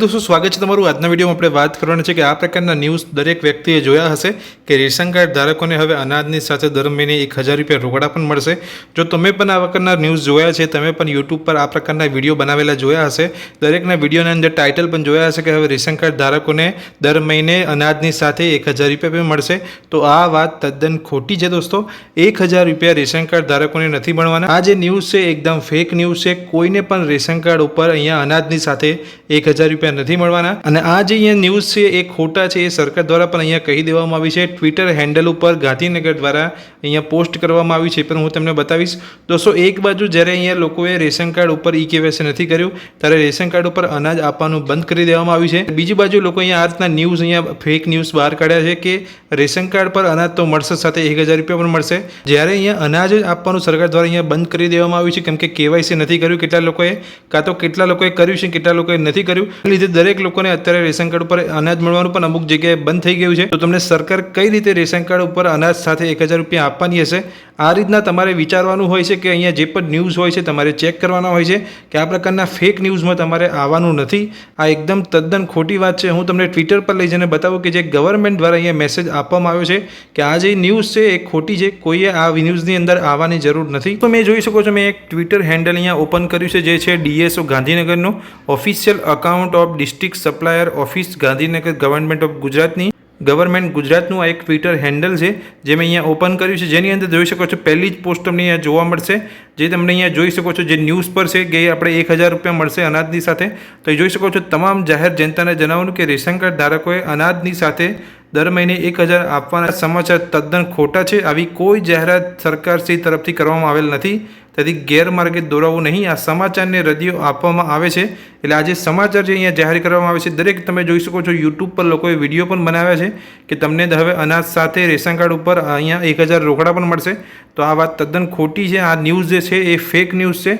દોસ્તો, સ્વાગત છે તમારું. આજના વિડીયોમાં આપણે વાત કરવાની છે કે આ પ્રકારના ન્યૂઝ દરેક વ્યક્તિએ જોયા હશે કે રેશન કાર્ડ ધારકોને હવે અનાજની સાથે દર મહિને એક હજાર રૂપિયા રોકડા પણ મળશે. જો તમે પણ આ પ્રકારના ન્યૂઝ જોયા છે, તમે પણ યુટ્યુબ પર આ પ્રકારના વીડિયો બનાવેલા જોયા હશે, દરેકના વિડીયોના અંદર ટાઇટલ પણ જોયા હશે કે હવે રેશન કાર્ડ ધારકોને દર મહિને અનાજની સાથે એક હજાર રૂપિયા પણ મળશે. તો આ વાત તદ્દન ખોટી છે દોસ્તો. એક હજાર રૂપિયા રેશન કાર્ડ ધારકોને નથી મળવાના. આ જે ન્યૂઝ છે એકદમ ફેક ન્યૂઝ છે. કોઈને પણ રેશન કાર્ડ ઉપર અહીંયા અનાજની સાથે એક હજાર રૂપિયા નથી મળવાના. અને આ જે અહીંયા ન્યૂઝ છે, એ ખોટા છે, એ સરકાર દ્વારા પણ અહીંયા કહી દેવામાં આવી છે. ટ્વિટર હેન્ડલ ઉપર ગાંધીનગર દ્વારા અહીંયા પોસ્ટ કરવામાં આવી છે પણ હું તમને બતાવીશ. દોસ્તો, એક બાજુ જ્યારે અહીંયા લોકોએ રેશન કાર્ડ ઉપર ઈ કેવાયસી નથી કર્યું, ત્યારે રેશન કાર્ડ ઉપર અનાજ આપવાનું બંધ કરી દેવામાં આવ્યું છે. બીજી બાજુ લોકો અહીંયા આ રીતના ન્યૂઝ અહીંયા ફેક ન્યૂઝ બહાર કાઢ્યા છે કે રેશન કાર્ડ પર અનાજ તો મળશે, સાથે એક હજાર રૂપિયા પણ મળશે. જ્યારે અહીંયા અનાજ આપવાનું સરકાર દ્વારા અહીંયા બંધ કરી દેવામાં આવ્યું છે, કેમ કે કેવાયસી નથી કર્યું. કેટલા લોકોએ, કાં તો કેટલા લોકોએ કર્યું છે, કેટલા લોકોએ નથી કર્યું. લીધે દરેક લોકોને અત્યારે રેશન કાર્ડ ઉપર અનાજ મળવાનું પણ અમુક જગ્યાએ બંધ થઈ ગયું છે. તો તમને સરકાર કઈ રીતે રેશન કાર્ડ ઉપર અનાજ સાથે એક હજાર રૂપિયા આપવાની હશે? આ રીતના તમારે વિચારવાનું હોય છે કે અહીંયા જે પણ ન્યૂઝ હોય છે તમારે ચેક કરવાના હોય છે કે આ પ્રકારના ફેક ન્યૂઝમાં તમારે આવવાનું નથી. આ એકદમ તદ્દન ખોટી વાત છે. હું તમને ટ્વિટર પર લઈ જઈને બતાવું કે જે ગવર્મેન્ટ દ્વારા અહીંયા મેસેજ આપવામાં આવ્યો છે કે આ જે ન્યૂઝ છે એ ખોટી છે. કોઈએ આ ન્યૂઝની અંદર આવવાની જરૂર નથી. તો મેં જોઈ શકો છો, મેં એક ટ્વિટર હેન્ડલ અહીંયા ઓપન કર્યું છે, જે છે DSO ગાંધીનગરનું official account of district supplier office Gandhinagar government of ગુજરાતની. ગવર્મેન્ટ ગુજરાતનું આ એક ટ્વિટર હેન્ડલ છે, જે મેં અહીંયા ઓપન કર્યું છે. જેની અંદર જોઈ શકો છો, પહેલી જ પોસ્ટ તમને અહીંયા જોવા મળશે. જે તમને અહીંયા જોઈ શકો છો, જે ન્યૂઝ પર છે કે આપણે એક હજાર રૂપિયા મળશે અનાજની સાથે. તો જોઈ શકો છો તમામ જાહેર જનતાને જણાવવાનું કે રેશન કાર્ડ ધારકોએ અનાજની સાથે દર મહિને એક હજાર આપવાના સમાચાર તદ્દન ખોટા છે. આવી કોઈ જાહેરાત સરકારશ્રી તરફથી કરવામાં આવેલ નથી. તેથી ગેરમાર્ગે દોરાવવું નહીં. આ સમાચારને રદિયો આપવામાં આવે છે. એટલે આજે સમાચાર જે અહીંયા જાહેર કરવામાં આવે છે, દરેક તમે જોઈ શકો છો યુટ્યુબ પર લોકોએ વીડિયો પણ બનાવ્યા છે કે તમને હવે અનાજ સાથે રેશન કાર્ડ ઉપર અહીંયા એક હજાર રોકડા પણ મળશે. તો આ વાત તદ્દન ખોટી છે. આ ન્યૂઝ જે છે એ ફેક ન્યૂઝ છે.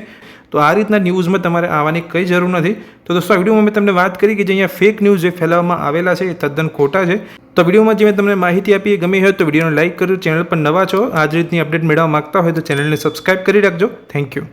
તો આ રીતના ન્યૂઝમાં તમારે આવવાની કંઈ જરૂર નથી. તો દોસ્તો, આ વિડીયોમાં મેં તમને વાત કરી કે જે અહીંયા ફેક ન્યૂઝ જે ફેલાવવામાં આવેલા છે એ તદ્દન ખોટા છે. તો વિડીયોમાં જે મેં તમને માહિતી આપી ગમી હોય તો વિડીયોને લાઇક કરજો, ચેનલ પર નવા છો આ જ રીતની અપડેટ મેળવવા માગતા હોય તો ચેનલને સબસ્ક્રાઇબ કરી રાખજો. Thank you.